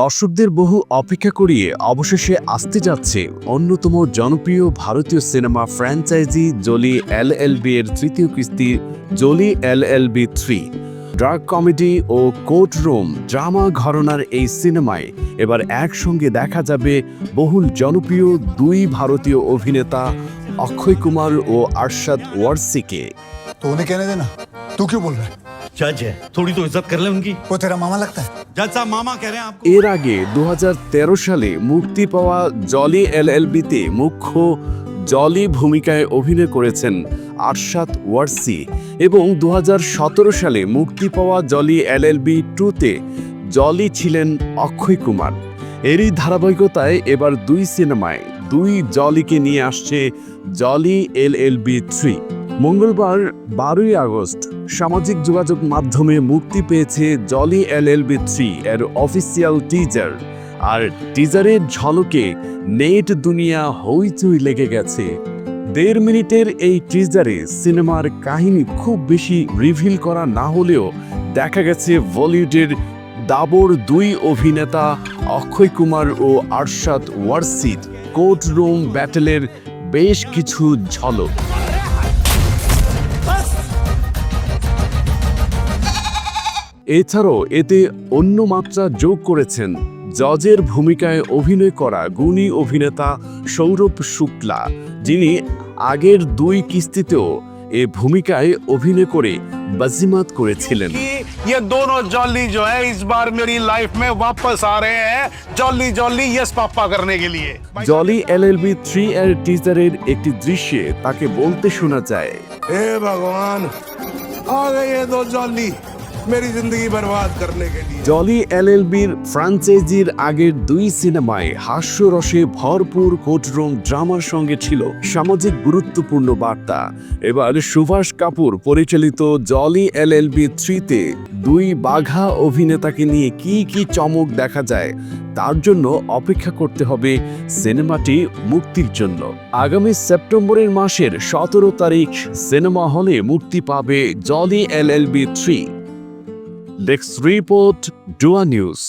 দর্শকদের বহু অপেক্ষা করিয়ে অবশেষে আসতে যাচ্ছে অন্যতম জনপ্রিয় ভারতীয় cinema franchise Jolly L L B এর তৃতীয় কিস্তি Jolly L L B three. Drug comedy ও কোর্ট রুম ড্রামা ঘরনার এই সিনেমায় এবার একসঙ্গে দেখা যাবে বহুল জনপ্রিয় দুই ভারতীয় অভিনেতা অক্ষয় কুমার ও আরশাদ ওয়ার্সিকে। তো উনি কেন দেনা তুই কি বলবে? চাচা থোড়ি তো ইজ্জত করলে উনকি ও তেরা মামা লাগতা এর আগে দু হাজার তেরো সালে মুক্তি পাওয়া জলি এলএলবিতে মুখ্য জলি ভূমিকায় অভিনয় করেছেন আরশাদ ওয়ার্সি এবং দু হাজার সতেরো সালে মুক্তি পাওয়া জলি এলএলবি টুতে জলি ছিলেন অক্ষয় কুমার। এরই ধারাবাহিকতায় এবার দুই সিনেমায় দুই জলিকে নিয়ে আসছে জলি এলএলবি থ্রি। মঙ্গলবার বারোই আগস্ট সামাজিক যোগাযোগ মাধ্যমে মুক্তি পেয়েছে জলি এলএলবি থ্রি এর অফিসিয়াল টিজার আর টিজারের ঝলকে নেট দুনিয়া হইচই লেগে গেছে। দেড় মিনিটের এই টিজারে সিনেমার কাহিনী খুব বেশি রিভিল করা না হলেও দেখা গেছে বলিউডের দাবর দুই অভিনেতা অক্ষয় কুমার ও আরশাদ ওয়ারসির কোর্ট রুম ব্যাটেলের বেশ কিছু ঝলক। এছাড়াও এতে অন্য মাত্রা যোগ করেছেন জজের ভূমিকায় অভিনয় করা গুণী অভিনেতা সৌরভ শুক্লা যিনি আগের দুই কিস্তিতেও এ ভূমিকায় অভিনয় করে বাজিমাত করেছিলেন कि ये दोनों जॉली जो है इस बार मेरी लाइफ में वापस आ रहे हैं जॉली जॉली यस पापा करने के लिए জলি এলএলবি থ্রি এর টিজারের একটি দৃশ্যে তাকে বলতে শোনা যায় हे भगवान आ गए ये दो মেরি জিন্দগি বরবাদ করনে কে লিয়ে জলি এলএলবির ফ্রাঞ্চাইজির আগের দুই সিনেমায় হাস্যরসে ভরপুর কোটরুম ড্রামার সঙ্গে ছিল সামাজিক গুরুত্বপূর্ণ বার্তা। এবার সুভাষ কাপুর পরিচালিত জলি এলএলবি থ্রিতে দুই বাঘা অভিনেতাকে নিয়ে কি কি চমক দেখা যায়, তার জন্য অপেক্ষা করতে হবে সিনেমাটি মুক্তির জন্য। আগামী সেপ্টেম্বরের মাসের সতেরো তারিখ সিনেমা হলে মুক্তি পাবে Jolly L L B three. Desk report ডুয়া news